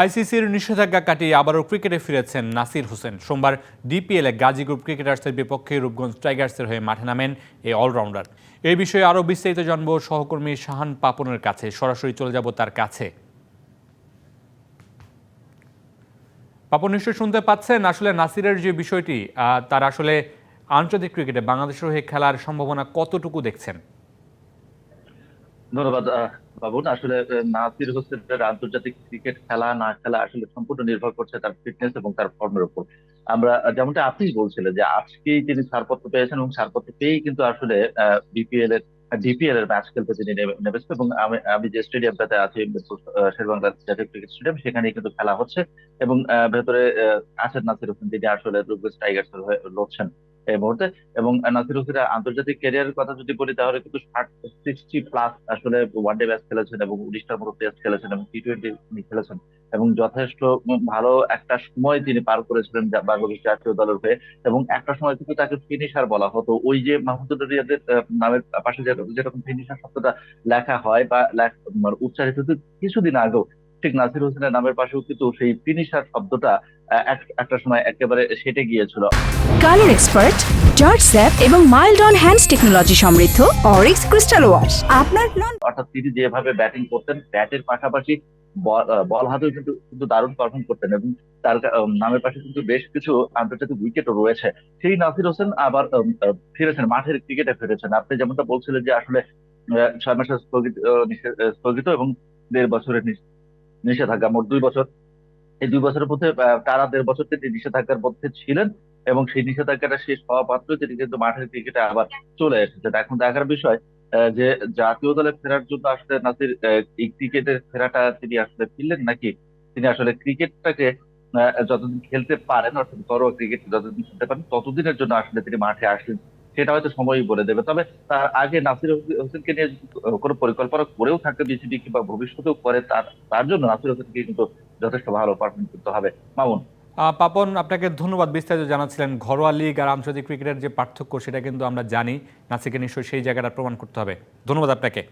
আইসিসির নিষেধাজ্ঞা কাটিয়ে আবারও ক্রিকেটে ফিরেছেন নাসির হোসেন। সোমবার ডিপিএলে গাজী গ্রুপ ক্রিকেটার্সের বিপক্ষে রূপগঞ্জ টাইগার্সের হয়ে মাঠে নামেন এই অলরাউন্ডার। এই বিষয়ে আরও বিস্তারিত জানব সহকর্মী শাহান পাপনের কাছে। সরাসরি চলে যাব তার কাছে। পাপন নিশ্চয় শুনতে পাচ্ছেন? আসলে নাসিরের যে বিষয়টি তার আসলে আন্তর্জাতিক ক্রিকেটে বাংলাদেশের হয়ে খেলার সম্ভাবনা কতটুকু দেখছেন? ধন্যবাদ বাবুন। আসলে নাসির হোসেনের আন্তর্জাতিক ক্রিকেট খেলা না খেলা আসলে সম্পূর্ণ নির্ভর করছে তার ফিটনেস এবং তার ফর্মের উপর। আমরা যেমনটা আপনি বলছিলেন যে আজকেই তিনি ছাড়পত্র পেয়েছেন এবং ছাড়পত্র পেয়েই কিন্তু আসলে বিপিএল এর ডিপিএল এর ম্যাচ খেলতে তিনি নেমে- নেমেছেন এবং আমি আমি যে স্টেডিয়ামটাতে আছি শেরবাংলা জাতীয় ক্রিকেট স্টেডিয়াম সেখানে কিন্তু খেলা হচ্ছে এবং ভেতরে আছেন নাসির হোসেন তিনি আসলে টাইগার্স হয়ে লড়ছেন। এই মুহূর্তে। এবং নাসির হোসেনের আন্তর্জাতিক ক্যারিয়ারের কথা যদি বলি, তাহলে কিন্তু ষাট সিক্সটি প্লাস আসলে ওয়ানডে ম্যাচ খেলেছেন এবং উনিশটার মতো টেস্ট খেলেছেন এবং টি টোয়েন্টি খেলেছেন। এবং যথেষ্ট ভালো একটা সময় তিনি পার করেছিলেন বাংলাদেশ জাতীয় দলের হয়ে। এবং একটা সময় কিন্তু তাকে ফিনিশার বলা হতো। ওই যে মাহমুদুর রিয়াদের নামের পাশে যেরকম ফিনিশার শব্দটা লেখা হয় বা মানে উচ্চারিত কিছুদিন আগেও ঠিক নাসির হোসেনের নামের পাশেও কিন্তু সেই ফিনিশার শব্দটা একটা সময় একেবারে সেটে গিয়েছিল। কালার এক্সপার্ট জর্জ স্যাপ এবং মাইল্ড অন হ্যান্ডস টেকনোলজি সমৃদ্ধ অরিক্স ক্রিস্টাল ওয়াশ। আপনার অর্থাৎ তিনি যেভাবে ব্যাটিং করতেন ব্যাটের পাশাপাশি বল হাতেও কিন্তু কিন্তু দারুণ পারফর্ম করতেন এবং তার নামের পাশে কিন্তু বেশ কিছু আন্তর্জাতিক উইকেটও রয়েছে। সেই নাসির হোসেন আবার ফিরেছেন মাঠের ক্রিকেটে ফিরেছেন। আপনি যেমনটা বলছিলেন যে আসলে ছয় মাসের স্থগিত স্থগিত এবং দেড় বছরের নিষেধাজ্ঞা। মোট দুই বছর। এই দুই বছরের মধ্যে টানা দেড় বছর তিনি নিষেধাজ্ঞার মধ্যে ছিলেন এবং সেই নিষেধাজ্ঞাটা শেষ হওয়া মাত্র তিনি কিন্তু মাঠের ক্রিকেটে আবার চলে এসেছেন। এখন দেখার বিষয় যে জাতীয় দলে ফেরার জন্য আসলে নাসির ক্রিকেটের ফেরাটা তিনি আসলে ফিরলেন নাকি? তিনি আসলে ক্রিকেটটাকে যতদিন খেলতে পারেন, অর্থাৎ ঘরোয়া ক্রিকেট যতদিন খেলতে পারেন, ততদিনের জন্য আসলে তিনি মাঠে আসলেন। সেটা হয়তো সময়ই বলে দেবে। তবে তার আগে নাসির হোসেনকে নিয়ে কোনো পরিকল্পনা করেও থাকে বিসিবি কিংবা ভবিষ্যতেও করে, তার তার জন্য নাসির হোসেনকে কিন্তু যথেষ্ট ভালো পারফর্ম করতে হবে। মামুন। পাপন, আপনাকে ধন্যবাদ। বিস্তারিত জানাচ্ছিলেন ঘরোয়া লিগ আর আন্তর্জাতিক ক্রিকেটের যে পার্থক্য, সেটা কিন্তু আমরা জানি। নাসিকে নিশ্চয়ই সেই জায়গাটা প্রমাণ করতে হবে। ধন্যবাদ আপনাকে।